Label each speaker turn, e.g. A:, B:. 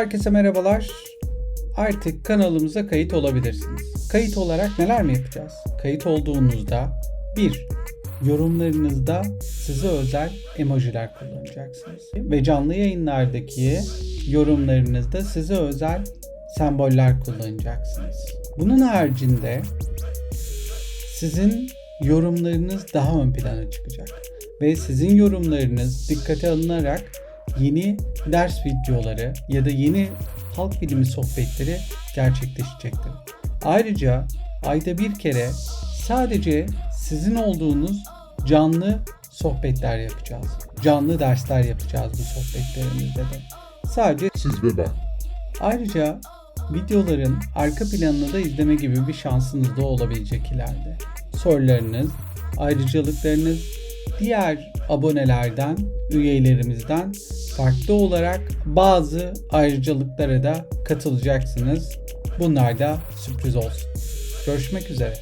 A: Herkese merhabalar. Artık kanalımıza kayıt olabilirsiniz. Kayıt olarak neler mi yapacağız? Kayıt olduğunuzda 1. Yorumlarınızda size özel emojiler kullanacaksınız. Ve canlı yayınlardaki yorumlarınızda size özel semboller kullanacaksınız. Bunun haricinde sizin yorumlarınız daha ön plana çıkacak. Ve sizin yorumlarınız dikkate alınarak yeni ders videoları ya da yeni halk bilimi sohbetleri gerçekleşecektir. Ayrıca ayda bir kere sadece sizin olduğunuz canlı sohbetler yapacağız. Canlı dersler yapacağız bu sohbetlerimizde de. Sadece
B: Siz ve ben.
A: Ayrıca videoların arka planını da izleme gibi bir şansınız da olabilecek ileride. Sorularınız, ayrıcalıklarınız diğer abonelerden, üyelerimizden farklı olarak bazı ayrıcalıklara da katılacaksınız. Bunlar da sürpriz olsun. Görüşmek üzere.